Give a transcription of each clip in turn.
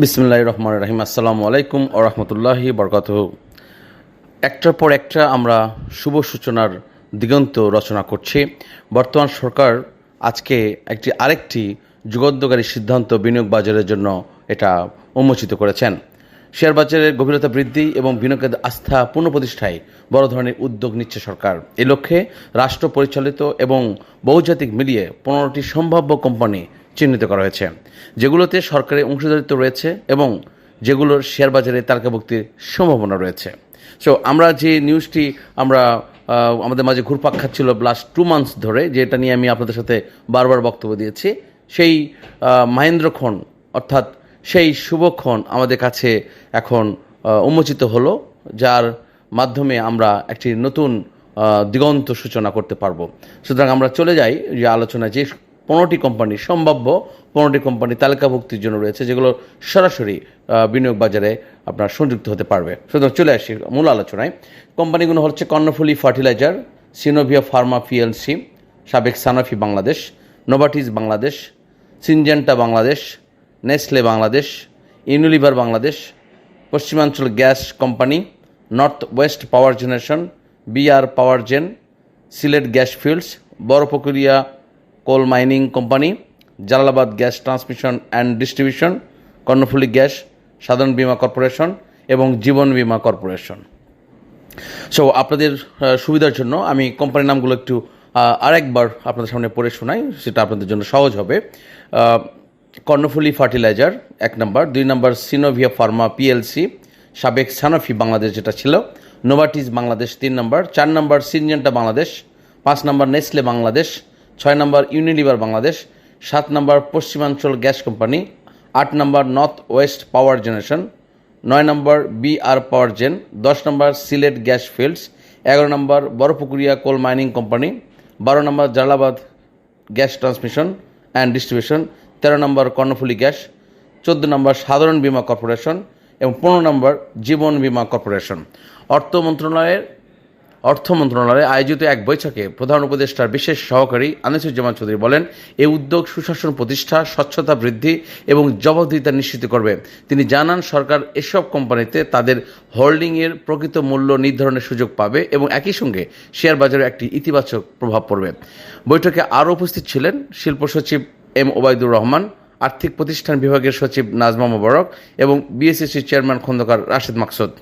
বিসমুল্লাহ রহমান রাহিম। আসসালামু আলাইকুম ও রহমতুল্লাহি বরকাত একটার পর একটা আমরা শুভ সূচনার দিগন্ত রচনা করছি। বর্তমান সরকার আজকে একটি আরেকটি যুগোদ্যকারী সিদ্ধান্ত বিনিয়োগ বাজারের জন্য এটা উন্মোচিত করেছেন। শেয়ার বাজারের গভীরতা বৃদ্ধি এবং বিনিয়োগের আস্থা পুনঃপ্রতিষ্ঠায় বড় ধরনের উদ্যোগ নিচ্ছে সরকার। এ লক্ষ্যে রাষ্ট্র পরিচালিত এবং বহুজাতিক মিলিয়ে পনেরোটি সম্ভাব্য কোম্পানি চিহ্নিত করা হয়েছে, যেগুলোতে সরকারের অংশীদারিত্ব রয়েছে এবং যেগুলোর শেয়ার বাজারে তালিকাভুক্তির সম্ভাবনা রয়েছে। সো আমরা যে নিউজটি আমরা আমাদের মাঝে ঘুরপাক খাচ্ছিল লাস্ট টু মান্থস ধরে, যেটা নিয়ে আমি আপনাদের সাথে বারবার বক্তব্য দিয়েছি, সেই মাহেন্দ্রক্ষণ অর্থাৎ সেই শুভক্ষণ আমাদের কাছে এখন উন্মোচিত হলো, যার মাধ্যমে আমরা একটি নতুন দিগন্ত সূচনা করতে পারব। সুতরাং আমরা চলে যাই, যে আলোচনায় যে পনেরোটি কোম্পানি সম্ভাব্য পনেরোটি কোম্পানি তালিকাভুক্তির জন্য রয়েছে, যেগুলো সরাসরি বিনিয়োগ বাজারে আপনার সংযুক্ত হতে পারবে। সুতরাং চলে আসি মূল আলোচনায়। কোম্পানিগুলো হচ্ছে Karnaphuli fertilizer, Synovia pharma PLC, সাবেক Sanofi Bangladesh Novartis Bangladesh Syngenta Bangladesh Nestle Bangladesh Unilever Bangladesh, পশ্চিমাঞ্চল gas company north west power generation BR power gen Sylhet gas fields Barapukuria coal mining company Jalalabad gas transmission and distribution Karnaphuli gas সাধারণ বীমা corporation এবং জীবন বীমা corporation so আপনাদের সুবিধার জন্য আমি কোম্পানির নামগুলো একটু আরেকবার আপনাদের সামনে পড়ে শোনাই, সেটা আপনাদের জন্য সহজ হবে। কর্ণফুলি ফার্টিলাইজার এক নম্বর। দুই নম্বর সিনোভিয়া ফার্মা পিএলসি সাবেক সানাফি বাংলাদেশ যেটা ছিল। নোভাটিস বাংলাদেশ, তিন নম্বর। চার নম্বর সিনজেন্টা বাংলাদেশ। পাঁচ নম্বর নেসলে বাংলাদেশ। ছয় নম্বর ইউনিলিভার বাংলাদেশ, সাত নম্বর পশ্চিমাঞ্চল গ্যাস কোম্পানি, আট নম্বর নর্থ ওয়েস্ট পাওয়ার জেনারেশন, নয় নম্বর বিআর পাওয়ার জেন, দশ নম্বর সিলেট গ্যাস ফিল্ডস, এগারো নম্বর বড়পুকুরিয়া কোল মাইনিং কোম্পানি, বারো নম্বর Jalalabad gas transmission and distribution, তেরো নম্বর কর্ণফুলি গ্যাস, চোদ্দ নম্বর সাধারণ বীমা কর্পোরেশন এবং পনেরো নম্বর জীবন বীমা কর্পোরেশন। অর্থ মন্ত্রণালয়ের অর্থ মন্ত্রণালয়ে আয়োজিত এক বৈঠকে প্রধান উপদেষ্টার বিশেষ সহকারী আনিসুজ্জামান চৌধুরী বলেন এই উদ্যোগ সুশাসন প্রতিষ্ঠা, স্বচ্ছতা বৃদ্ধি এবং জবাবদিহিতা নিশ্চিত করবে। তিনি জানান, সরকার এসব কোম্পানিতে তাদের হোল্ডিংয়ের প্রকৃত মূল্য নির্ধারণের সুযোগ পাবে এবং একই সঙ্গে শেয়ার বাজারে একটি ইতিবাচক প্রভাব পড়বে। বৈঠকে আরও উপস্থিত ছিলেন শিল্প সচিব এম ওবায়দুর রহমান, আর্থিক প্রতিষ্ঠান বিভাগের সচিব নাজমা মোবারক এবং BSCC chairman Khondokar Rashed Maksud.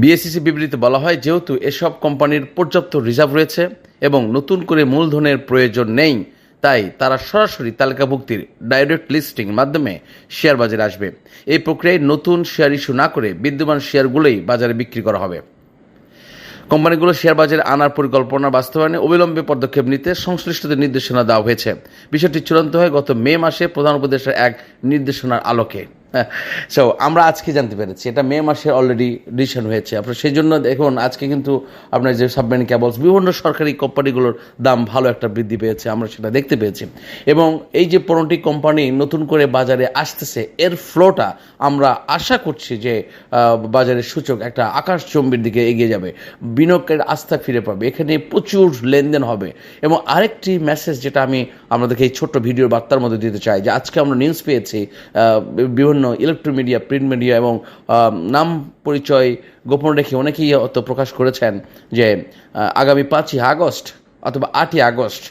BSCC বিবৃতিতে বলা হয়, যেহেতু এসব কোম্পানির পর্যাপ্ত রিজার্ভ রয়েছে এবং নতুন করে মূলধনের প্রয়োজন নেই, তাই তারা সরাসরি তালিকাভুক্তির ডাইরেক্ট লিস্টিং মাধ্যমে শেয়ার বাজারে আসবে। এই প্রক্রিয়ায় নতুন শেয়ার ইস্যু না করে বিদ্যমান শেয়ারগুলোই বাজারে বিক্রি করা হবে। কোম্পানিগুলো শেয়ার বাজারে আনার পরিকল্পনা বাস্তবায়নে অবিলম্বে পদক্ষেপ নিতে সংশ্লিষ্টদের নির্দেশনা দেওয়া হয়েছে। বিষয়টি চূড়ান্ত হয় গত মে মাসে প্রধান উপদেষ্টার এক নির্দেশনার আলোকে। সো আমরা আজকে জানতে পেরেছি এটা মে মাসে অলরেডি ডিসিশন হয়েছে। আপনার সেই জন্য দেখুন আজকে কিন্তু আপনার যে সাবমেরিন ক্যাবলস বিভিন্ন সরকারি কোম্পানিগুলোর দাম ভালো একটা বৃদ্ধি পেয়েছে আমরা সেটা দেখতে পেয়েছি। এবং এই যে পনেরোটি কোম্পানি নতুন করে বাজারে আসতেছে এর ফ্লোটা আমরা আশা করছি যে বাজারের সূচক একটা আকাশ চম্বির দিকে এগিয়ে যাবে। বিনিয়োগের আস্থা ফিরে পাবে। এখানে প্রচুর লেনদেন হবে। এবং আরেকটি মেসেজ যেটা আমি আপনাদেরকে এই ছোট্ট ভিডিওর বার্তার মধ্যে দিতে চাই যে আজকে আমরা নিউজ পেয়েছি আহ, বিভিন্ন ইলেকট্রো মিডিয়া প্রিন্ট মিডিয়া এবং নাম পরিচয় গোপন রেখে অনেকেই অত প্রকাশ করেছেন যে আগামী পাঁচই আগস্ট অথবা আটই আগস্ট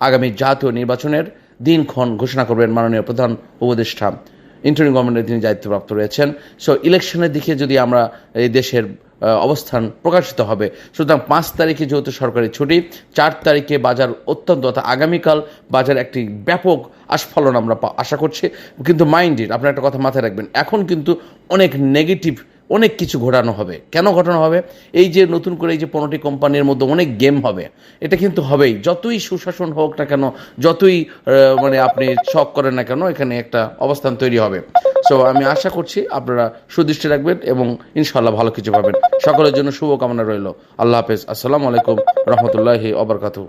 আগামী জাতীয় নির্বাচনের দিনক্ষণ ঘোষণা করবেন মাননীয় প্রধান উপদেষ্টা। ইন্টারিম গভর্নমেন্টের তিনি দায়িত্বপ্রাপ্ত রয়েছেন সো ইলেকশনের দিকে যদি আমরা এই দেশের অবস্থান প্রকাশিত হবে, সুতরাং পাঁচ তারিখে যেহেতু সরকারি ছুটি, চার তারিখে বাজার অত্যন্ত, অর্থাৎ আগামীকাল বাজার একটি ব্যাপক আস্ফলন আমরা আশা করছি। কিন্তু মাইন্ডেড আপনার একটা কথা মাথায় রাখবেন, এখন কিন্তু অনেক নেগেটিভ অনেক কিছু ঘটানো হবে। কেন ঘটানো হবে? এই যে নতুন করে এই যে পনেরোটি কোম্পানির মধ্যে অনেক গেম হবে। এটা কিন্তু হবেই। যতই সুশাসন হোক না কেন, যতই মানে আপনি শখ করেন না কেন, এখানে একটা অবস্থান তৈরি হবে। সো আমি আশা করছি আপনারা সুদৃষ্টি রাখবেন এবং ইনশাল্লাহ ভালো কিছু পাবেন। সকলের জন্য শুভকামনা রইল। আল্লাহ হাফেজ। আসসালামু আলাইকুম রহমতুল্লাহি অবরকাতু